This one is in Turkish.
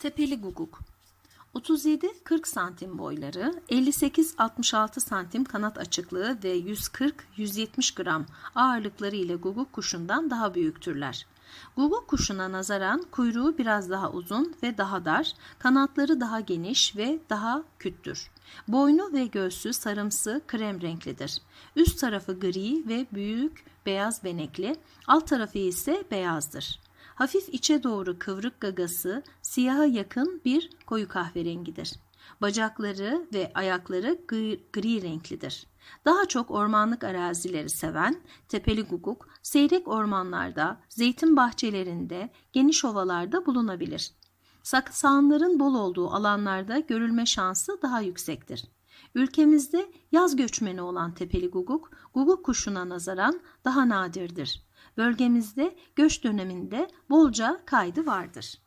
Tepeli guguk 37-40 santim boyları, 58-66 santim kanat açıklığı ve 140-170 gram ağırlıkları ile guguk kuşundan daha büyüktürler. Guguk kuşuna nazaran kuyruğu biraz daha uzun ve daha dar, kanatları daha geniş ve daha küttür. Boynu ve göğsü sarımsı krem renklidir. Üst tarafı gri ve büyük beyaz benekli, alt tarafı ise beyazdır. Hafif içe doğru kıvrık gagası siyaha yakın bir koyu kahverengidir. Bacakları ve ayakları gri, gri renklidir. Daha çok ormanlık arazileri seven tepeli guguk seyrek ormanlarda, zeytin bahçelerinde, geniş ovalarda bulunabilir. Saksağanların bol olduğu alanlarda görülme şansı daha yüksektir. Ülkemizde yaz göçmeni olan tepeli guguk, guguk kuşuna nazaran daha nadirdir. Bölgemizde göç döneminde bolca kaydı vardır.